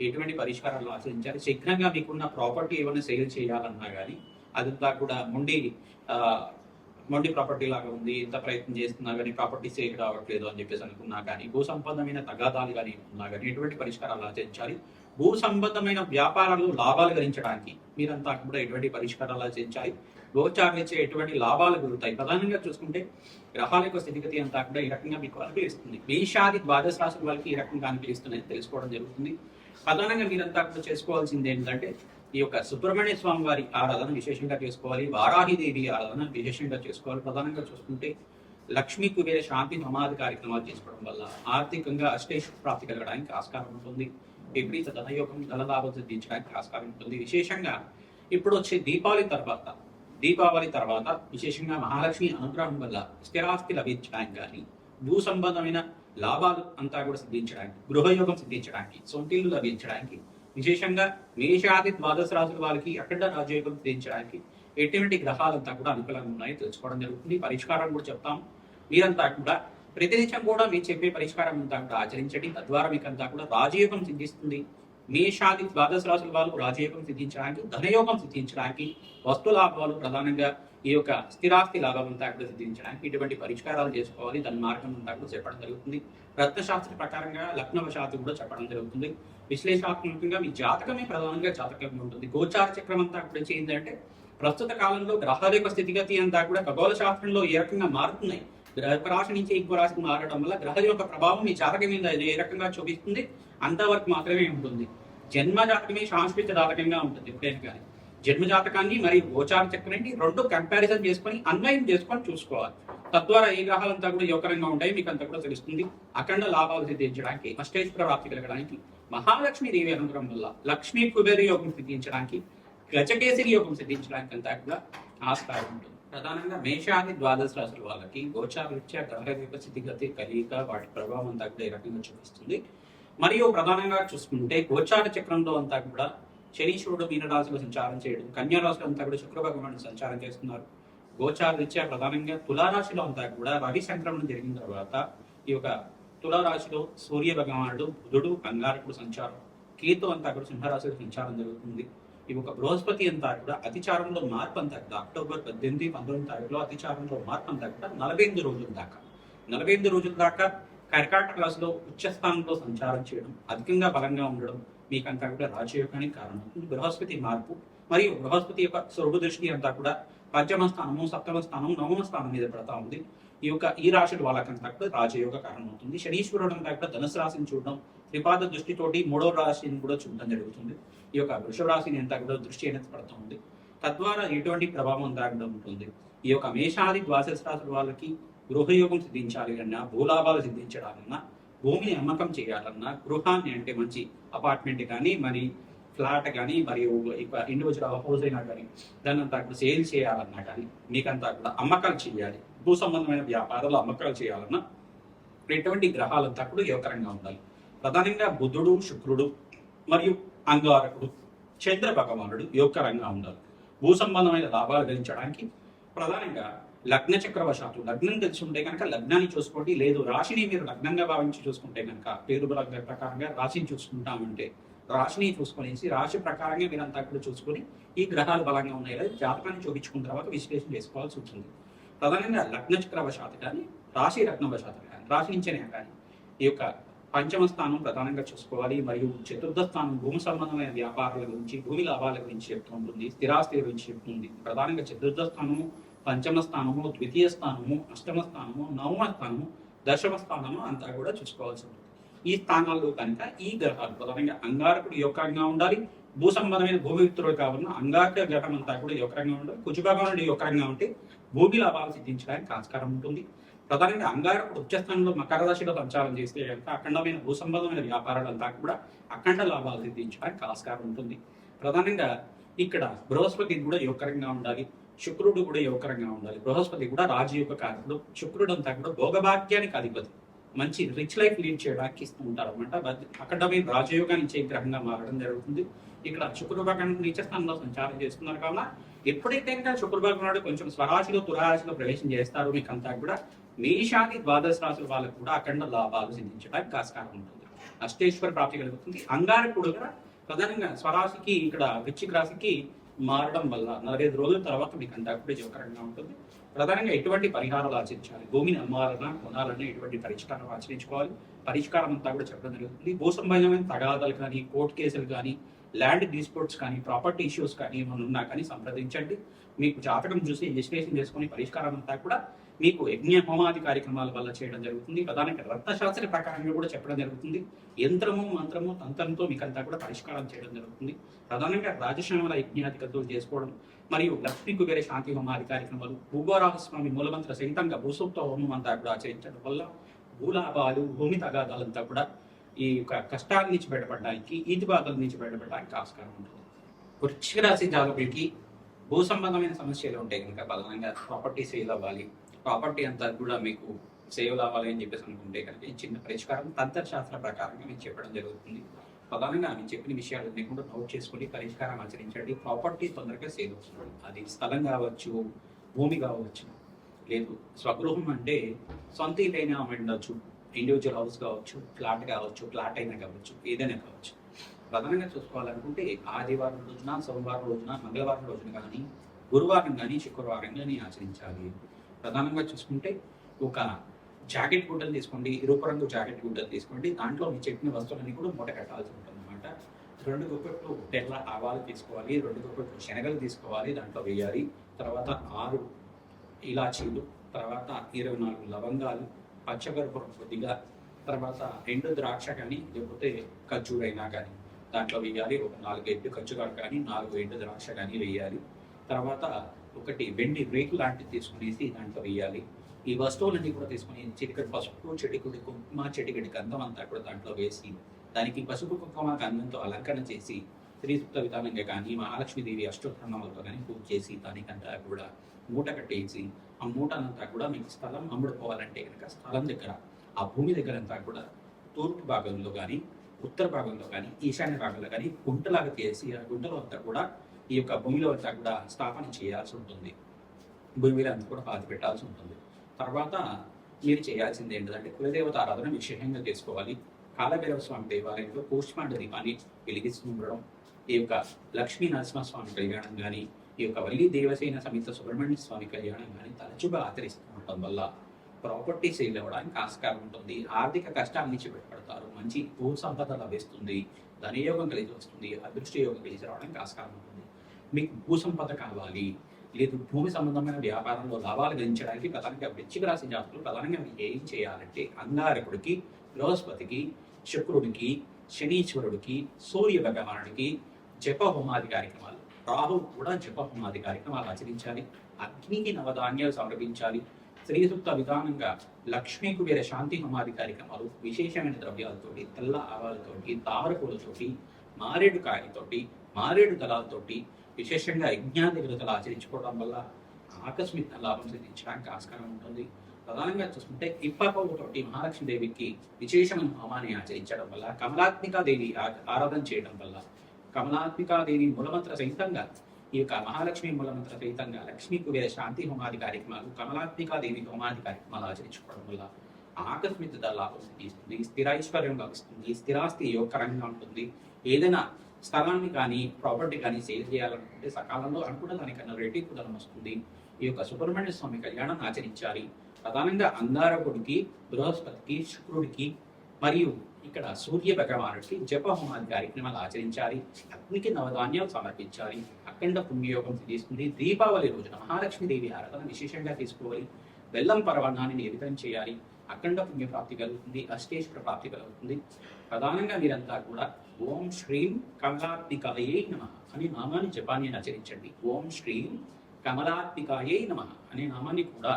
ఎటువంటి పరిష్కారాలు ఆచరించాలి శీఘ్రంగా మీకున్న ప్రాపర్టీ ఏమైనా సేల్ చేయాలన్నా కానీ అదంతా కూడా మొండి మొండి ప్రాపర్టీ లాగా ఉంది ఎంత ప్రయత్నం చేస్తున్నా కానీ ప్రాపర్టీ సేల్ రావట్లేదు అని చెప్పేసి అనుకున్నా కానీ భూ సంబంధమైన తగాదాలు కానీ ఉన్నా కానీ ఎటువంటి పరిష్కారాలు ఆచరించాలి భూ సంబంధమైన వ్యాపారాలు లాభాలు గరించడానికి మీరంతా కూడా ఎటువంటి పరిష్కారాలు ఆచరించాలి గోచారించే ఎటువంటి లాభాలు కలుగుతాయి ప్రధానంగా చూసుకుంటే గ్రహాల యొక్క స్థితిగతి అంతా కూడా ఈ రకంగా మీకు అనుకూలిస్తుంది మేషాది ద్వాదశ రాశుల వాళ్ళకి ఈ రకంగా అనిపిస్తుంది తెలుసుకోవడం జరుగుతుంది. ప్రధానంగా మీరంతా కూడా చేసుకోవాల్సింది ఏంటంటే ఈ యొక్క సుబ్రహ్మణ్య స్వామి వారి ఆరాధన విశేషంగా చేసుకోవాలి వారాహిదేవి ఆరాధన విశేషంగా చేసుకోవాలి. ప్రధానంగా చూసుకుంటే లక్ష్మీ కుబేర శాంతి సమాధి కార్యక్రమాలు చేసుకోవడం వల్ల ఆర్థికంగా అష్టేష్ ప్రాప్తి కలగడానికి ఆస్కారం ఉంటుంది. విపరీత ధనయోగం ధనలాభం సిద్ధించడానికి ఆస్కారం ఉంటుంది. విశేషంగా ఇప్పుడు వచ్చే దీపావళి తర్వాత దీపావళి తర్వాత విశేషంగా మహాలక్ష్మి అనుగ్రహం వల్ల స్థిరాస్తి లభించడానికి కానీ భూ సంబంధమైన లాభాలు అంతా కూడా సిద్ధించడానికి గృహయోగం సిద్ధించడానికి సొంతిల్లు లభించడానికి విశేషంగా మేషాది ద్వాదశ రాజుల వారికి అఖండ రాజయోగం సిద్ధించడానికి ఎటువంటి గ్రహాలంతా కూడా అనుకూలంగా ఉన్నాయో తెలుసుకోవడం జరుగుతుంది. పరిష్కారం కూడా చెప్తాం మీరంతా కూడా ప్రతినిత్యం కూడా మీరు చెప్పే పరిష్కారం అంతా కూడా ఆచరించండి. తద్వారా మీకు అంతా కూడా రాజయోగం సిద్ధిస్తుంది. మేషాది ద్వాదశ రాశుల వాళ్ళు రాజయోగం సిద్ధించడానికి ధనయోగం సిద్ధించడానికి వస్తు లాభాలు ప్రధానంగా ఈ యొక్క స్థిరాస్తి లాభం అంతా కూడా సిద్ధించడానికి ఇటువంటి పరిష్కారాలు చేసుకోవాలి. దాని మార్గం అంతా కూడా చెప్పడం జరుగుతుంది. రత్నశాస్త్ర ప్రకారంగా లగ్నవశాత్తు కూడా చెప్పడం జరుగుతుంది. విశ్లేషణాత్మకంగా మీ జాతకమే ప్రధానంగా జాతకంగా ఉంటుంది. గోచార చక్రం అంతా కూడా ఏంటంటే ప్రస్తుత కాలంలో గ్రహాల యొక్క స్థితిగతి అంతా కూడా ఖగోళ శాస్త్రంలో ఏ రకంగా మారుతున్నాయి? గ్రహ రాశి నుంచి ఇంకో రాశికి మారడం వల్ల గ్రహ యొక్క ప్రభావం మీ జాతకం మీద ఏ రకంగా చూపిస్తుంది? అంతవరకు మాత్రమే ఉంటుంది. జన్మ జాతకమే సాంస్కృతిక జాతకంగా ఉంటుంది. ఎప్పుడైనా కానీ. జన్మ జాతకాన్ని మరియు గోచార చక్రాన్ని రెండు కంపారిజన్ చేసుకొని అన్వయం చేసుకొని చూసుకోవాలి. తద్వారా ఏ గ్రహాలంతా కూడా యోగకరంగా ఉంటాయి మీకు అంతా కూడా తెలుస్తుంది. అఖండ లాభాలు సిద్ధించడానికి అష్టేశ్వర ప్రాప్తి కలగడానికి మహాలక్ష్మి దేవి అనుగ్రహం వల్ల లక్ష్మీ కుబేర యోగం సిద్ధించడానికి గజకేసరి యోగం సిద్ధించడానికి అంతా కూడా ఆస్కారం ఉంటుంది. ప్రధానంగా మేషాది ద్వాదశ రాశుల వాళ్ళకి గోచార రీత్యా గ్రహ యొక్క స్థితిగతి కలియిక వాటి ప్రభావం అంతా కూడా ఈ రకంగా చూపిస్తుంది. మరియు ప్రధానంగా చూసుకుంటే గోచార చక్రంలో అంతా కూడా శనీశ్వరుడు మీనరాశిలో సంచారం చేయడం కన్యారాశిలో అంతా కూడా శుక్ర భగవానుడు సంచారం చేస్తున్నారు. గోచార రీత్యా ప్రధానంగా తులారాశిలో అంతా కూడా రవి సంక్రమణం జరిగిన తర్వాత ఈ యొక్క తులారాశిలో సూర్య భగవానుడు బుధుడు కంగారకుడు సంచారం కేతు అంతా కూడా సింహరాశిలో సంచారం జరుగుతుంది. ఈ ఒక బృహస్పతి అంతా కూడా అతిచారంలో మార్పు అంతా కూడా అక్టోబర్ పద్దెనిమిది పంతొమ్మిది తారీఖులో అతిచారంలో మార్పు అంతా కూడా నలభై ఎనిమిది రోజుల దాకా. నలభై ఎనిమిది రోజుల దాకా కర్కాటక రాశిలో ఉచ్చ స్థానంలో సంచారం చేయడం అధికంగా బలంగా ఉండడం మీకంతా కూడా రాజయోగానికి కారణం. ఇది బృహస్పతి మార్పు. మరియు బృహస్పతి యొక్క స్వరూప దృష్టి అంతా కూడా పంచమ స్థానము సప్తమ స్థానం నవమ స్థానం మీద పడతా ఉంది. ఈ యొక్క ఈ రాశుల వాళ్ళకంతా కూడా రాజయోగ కారణం అవుతుంది శనీశ్వరుడు అంతా కూడా ధనుసు రాశిని చూడడం త్రిపాద దృష్టితోటి మూడో రాశిని కూడా చూడడం జరుగుతుంది. ఈ యొక్క వృషభ రాశిని అంతా కూడా దృష్టి అనేది పడుతూ ఉంది. తద్వారా ఎటువంటి ప్రభావం దాగడం ఉంటుంది. ఈ యొక్క మేషాది ద్వాదశ రాశుల వాళ్ళకి గృహయోగం సిద్ధించాలి అన్నా భూలాభాలు సిద్ధించడాలన్నా భూమిని అమ్మకం చేయాలన్నా గృహాన్ని అంటే మంచి అపార్ట్మెంట్ కానీ మరి ఫ్లాట్ కానీ మరియు ఇండివిజువల్ హౌస్ అయినా కానీ దాన్ని అంతా కూడా సేల్ చేయాలన్నా కానీ మీకంతా కూడా అమ్మకాలు చేయాలి. భూ సంబంధమైన వ్యాపారాలు అమ్మకాలు చేయాలన్నా ఎటువంటి గ్రహాలంతా కూడా యువకరంగా ఉండాలి. ప్రధానంగా బుధుడు శుక్రుడు మరియు అంగారకుడు చంద్ర భగవానుడు యోగకరంగా ఉండాలి. భూ సంబంధమైన లాభాలు గణించడానికి ప్రధానంగా లగ్న చక్రవశాత్తు లగ్నం తెలిసి ఉంటే కనుక లగ్నాన్ని చూసుకోండి. లేదు రాశిని మీరు లగ్నంగా భావించి చూసుకుంటే కనుక పేరు లగ్న ప్రకారంగా రాశిని చూసుకుంటామంటే రాశిని చూసుకునేసి రాశి ప్రకారంగా మీరంతా కూడా చూసుకొని ఈ గ్రహాలు బలంగా ఉన్నాయి లేదా జాతకాన్ని చూపించుకున్న తర్వాత విశ్లేషణ చేసుకోవాల్సి ఉంటుంది. ప్రధానంగా లగ్న చక్రవశాత్తు కానీ రాశి లగ్నవశాత్తు కానీ రాశి నుంచేనే కానీ ఈ యొక్క పంచమ స్థానం ప్రధానంగా చూసుకోవాలి. మరియు చతుర్థ స్థానం భూమి సంబంధమైన వ్యాపారాల గురించి భూమి లాభాల గురించి చెప్తూ ఉంటుంది స్థిరాస్తి గురించి చెప్తుంది ప్రధానంగా చతుర్థ స్థానము పంచమ స్థానము ద్వితీయ స్థానము అష్టమ స్థానము నవమ స్థానము దశమ స్థానము అంతా కూడా చూసుకోవాల్సి ఉంటుంది. ఈ స్థానాల్లో కనుక ఈ గ్రహాలు ప్రధానంగా అంగారకుడు యోగంగా ఉండాలి భూ సంబంధమైన భూమి మిత్రుడు కావాలన్నా అంగారక గ్రహం అంతా కూడా యోగంగా ఉండాలి కుజభాగం యోగంగా ఉంటే భూమి లాభాలు సిద్ధించడానికి ఆస్కారం ఉంటుంది. ప్రధానంగా అంగారకుడు ఉచ్చస్థానంలో మకర రాశిలో సంచారం చేస్తే కనుక అఖండమైన భూ సంబంధమైన వ్యాపారాలంతా కూడా అఖండ లాభాలు సిద్ధించడానికి ఆస్కారం ఉంటుంది. ప్రధానంగా ఇక్కడ బృహస్పతి కూడా యువకరంగా ఉండాలి. శుక్రుడు కూడా యువకరంగా ఉండాలి. బృహస్పతి కూడా రాజయోగ కారకుడు శుక్రుడు అంతా కూడా భోగభాగ్యానికి అధిపతి. మంచి రిచ్ లైఫ్ లీడ్ చేయడానికి ఇస్తూ ఉంటారు అనమాట అక్కడ మీరు రాజయోగాన్ని ఇచ్చే గ్రహంగా మారడం జరుగుతుంది. ఇక్కడ శుక్రభాగం స్థానంలో సంచారం చేస్తున్నారు కావున ఎప్పుడైతే ఇంకా శుక్రభాగం నాడు కొంచెం స్వరాశిలో తురాశిలో ప్రవేశం చేస్తారో మీకు అంతా కూడా మేషాది ద్వాదశ రాశుల వాళ్ళకు కూడా అఖండ లాభాలు సిద్ధించడానికి ఆస్కారం ఉంటుంది. అష్టేశ్వర ప్రాప్తి కలుగుతుంది. అంగారకుడు కూడా ప్రధానంగా స్వరాశికి ఇక్కడ వృచ్చిక రాశికి మారడం వల్ల నలభై రోజుల తర్వాత మీకు అంతా కూడా జోకరంగా ఉంటుంది. ప్రధానంగా ఎటువంటి పరిహారాలు ఆచరించాలి? భూమిని అమ్మాలన్నా కొనాలన్నా ఎటువంటి పరిష్కారం ఆచరించుకోవాలి? పరిష్కారం అంతా కూడా చెప్పడం జరుగుతుంది. భూ సంబంధమైన తగాదాలు కానీ కోర్టు కేసులు కానీ ల్యాండ్ డిస్ప్యూట్స్ కానీ ప్రాపర్టీ ఇష్యూస్ కానీ ఏమైనా ఉన్నా కానీ సంప్రదించండి. మీకు జాతకం చూసి విశ్లేషణ చేసుకుని పరిష్కారం అంతా కూడా మీకు యజ్ఞ హోమాది కార్యక్రమాల వల్ల చేయడం జరుగుతుంది. ప్రధానంగా రక్తశాస్త్ర ప్రకారంగా కూడా చెప్పడం జరుగుతుంది. యంత్రము మంత్రము తంత్రంతో మీకు అంతా కూడా పరిష్కారం చేయడం జరుగుతుంది. ప్రధానంగా రాజశ్యామల యజ్ఞాధికతో చేసుకోవడం మరియు లక్ష్మీ కుబేర శాంతి హోమాది కార్యక్రమాలు భూగోరాహస్వామి మూలమంత్ర సహితంగా భూసూప్త హోమం అంతా కూడా ఆచరించడం వల్ల భూలాభాలు భూమి తగాదాలంతా కూడా ఈ యొక్క కష్టాల నుంచి బయటపడడానికి ఈతి బాధల నుంచి బయటపడడానికి ఆస్కారం ఉంటుంది. వృశ్చిక రాశి జాతకులకి భూ సంబంధమైన సమస్యలు ఉంటాయి కనుక బలంగా ప్రాపర్టీ సేల్ అవ్వాలి? ప్రాపర్టీ అంతా కూడా మీకు సేవ్ అవ్వాలి అని చెప్పేసి అనుకుంటే కనుక ఈ చిన్న పరిష్కారం తంత్రశాస్త్ర ప్రకారంగా మీకు చెప్పడం జరుగుతుంది. ప్రధానంగా నేను చెప్పిన విషయాలు లేకుండా నోట్ చేసుకుని పరిష్కారం ఆచరించండి. ప్రాపర్టీ తొందరగా సేవ్ అవుతుంది. అది స్థలం కావచ్చు భూమి కావచ్చు లేదు స్వగృహం అంటే సొంత ఇల్లైనా ఉండొచ్చు ఇండివిజువల్ హౌస్ కావచ్చు ఫ్లాట్ కావచ్చు ఫ్లాట్ అయినా కావచ్చు ఏదైనా కావచ్చు. ప్రధానంగా చూసుకోవాలనుకుంటే ఆదివారం రోజున సోమవారం రోజున మంగళవారం రోజున కానీ గురువారం కానీ శుక్రవారం కానీ ఆచరించాలి. ప్రధానంగా చూసుకుంటే ఒక జాకెట్ గుడ్డలు తీసుకోండి ఇరుపు రంగు జాకెట్ గుడ్డలు తీసుకోండి. దాంట్లో మీ చెప్పిన వస్తువులన్నీ కూడా మూట కట్టాల్సి ఉంటుంది అనమాట రెండు గుప్పెట్లు తెల్ల ఆవాలు తీసుకోవాలి రెండు గుప్పెట్లు శనగలు తీసుకోవాలి దాంట్లో వేయాలి. తర్వాత ఆరు ఇలాచీలు తర్వాత ఇరవై నాలుగు లవంగాలు పచ్చగరపురం కొద్దిగా తర్వాత ఎండు ద్రాక్ష కానీ లేకపోతే ఖర్జూరైనా కానీ దాంట్లో వేయాలి. ఒక నాలుగు ఎండు ఖర్జూరాలు కానీ నాలుగు ఎండు ద్రాక్ష కానీ వేయాలి. తర్వాత ఒకటి వెండి రేకు లాంటిది తీసుకునేసి దాంట్లో వేయాలి. ఈ వస్తువులన్నీ కూడా తీసుకుని చిటికడి పసుపు చెటికుడి కుంకుమ చెటికడి గంధం అంతా కూడా దాంట్లో వేసి దానికి పసుపు కుంకుమ గంధంతో అలంకరణ చేసి శ్రీసూక్త విధానంగా కానీ మహాలక్ష్మీదేవి అష్టోత్తరణాలతో కానీ పూజ చేసి దానికంతా కూడా మూట కట్టేసి ఆ మూటనంతా కూడా మీకు స్థలం అమ్ముడుకోవాలంటే కనుక స్థలం దగ్గర ఆ భూమి దగ్గర అంతా కూడా తూర్పు భాగంలో కానీ ఉత్తర భాగంలో కానీ ఈశాన్య భాగంలో కానీ గుంటలాగా చేసి ఆ గుంటలో అంతా కూడా ఈ యొక్క భూమిలో అంతా కూడా స్థాపన చేయాల్సి ఉంటుంది. భూమిలో అంతా కూడా పాతి పెట్టాల్సి ఉంటుంది. తర్వాత మీరు చేయాల్సింది ఏంటంటే కులదేవత ఆరాధన విశేషంగా చేసుకోవాలి. కాలభైరవ స్వామి దేవాలయంలో కూష్మాండ దీపాన్ని వెలిగిస్తూ ఉండడం ఈ యొక్క లక్ష్మీ నరసింహస్వామి కళ్యాణం కానీ ఈ యొక్క వల్లి దేవసేన సమేత సుబ్రహ్మణ్య స్వామి కళ్యాణం కానీ తరచుగా ఆచరిస్తూ ఉండటం వల్ల ప్రాపర్టీ సేల్ అవ్వడానికి ఆస్కారం ఉంటుంది. ఆర్థిక కష్టాల నుంచి బయటపడతారు. మంచి భూ సంపద లభిస్తుంది. ధనయోగం కలిసి వస్తుంది. అదృష్ట యోగం కలిసి రావడానికి ఆస్కారం ఉంటుంది. మీకు భూ సంపద కావాలి లేదు భూమి సంబంధమైన వ్యాపారంలో లాభాలు గణించడానికి ప్రధానంగా వృశ్చిక రాశి జాతకులు ప్రధానంగా మీరు ఏం చేయాలంటే అంగారకుడికి బృహస్పతికి శుక్రుడికి శనీశ్వరుడికి సూర్య భగవానుడికి జప హోమాది కార్యక్రమాలు. రాహు కూడా జప హోమాది కార్యక్రమాలు ఆచరించాలి. అగ్నికి నవధాన్యాలు సమర్పించాలి. శ్రీసూక్త విధానంగా లక్ష్మీ కుబేర శాంతి హోమాది కార్యక్రమాలు విశేషమైన ద్రవ్యాలతోటి తెల్ల ఆవాలతోటి తారకులతోటి మారేడు కాయలతోటి మారేడు దళాలతోటి విశేషంగా యజ్ఞాది ఆచరించుకోవడం వల్ల ఆకస్మిక లాభం సిద్ధించడానికి ఆస్కారం ఉంటుంది. ప్రధానంగా చూసుకుంటే ఇప్పటి మహాలక్ష్మీదేవికి విశేషమైన హోమాన్ని ఆచరించడం వల్ల కమలాత్మికాదేవి ఆరాధన చేయడం వల్ల కమలాత్మికాదేవి మూలమంత్ర సహితంగా ఈ యొక్క మహాలక్ష్మి మూలమంత్ర సహితంగా లక్ష్మీ కుబేర శాంతి హోమాది కార్యక్రమాలు కమలాత్మికాదేవి హోమాది కార్యక్రమాలు ఆచరించుకోవడం వల్ల ఆకస్మిక లాభం సిద్ధిస్తుంది. స్థిరైశ్వర్యం లభిస్తుంది. స్థిరాస్తి యోగకరంగా ఉంటుంది. ఏదైనా స్థలాన్ని కానీ ప్రాపర్టీ కానీ సేల్ చేయాలనుకుంటే సకాలంలో అనుకున్న దానికన్నా రెట్టింపు ధనం వస్తుంది ఈ యొక్క సుబ్రహ్మణ్య స్వామి కళ్యాణం ఆచరించాలి. ప్రధానంగా అంగారకుడికి బృహస్పతికి శుక్రుడికి మరియు ఇక్కడ సూర్య భగవానుడికి జప హోమాది కార్యక్రమాలు ఆచరించాలి. అగ్నికి నవధాన్యాలు సమర్పించాలి. అఖండ పుణ్యయోగం సిద్ధిస్తుంది దీపావళి రోజున మహాలక్ష్మీదేవి ఆరాధన విశేషంగా తీసుకోవాలి. బెల్లం పర్వణాన్ని నివేదన చేయాలి. అఖండ పుణ్య ప్రాప్తి కలుగుతుంది. అష్టేశ్వర ప్రాప్తి కలుగుతుంది. ప్రధానంగా మీరంతా కూడా ఓం శ్రీం కమలాత్మికాయే నమ అనే నామాన్ని జపాన్ని ఆచరించండి. ఓం శ్రీం కమలాత్మికాయే నమ అనే నామాన్ని కూడా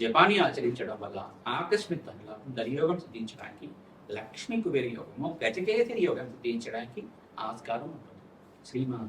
జపాన్ని ఆచరించడం వల్ల ఆకస్మిక దర్యోగం సిద్ధించడానికి లక్ష్మీ కుబేర యోగము గజకేసరి యోగం సిద్ధించడానికి ఆస్కారం ఉంటుంది. శ్రీమాన్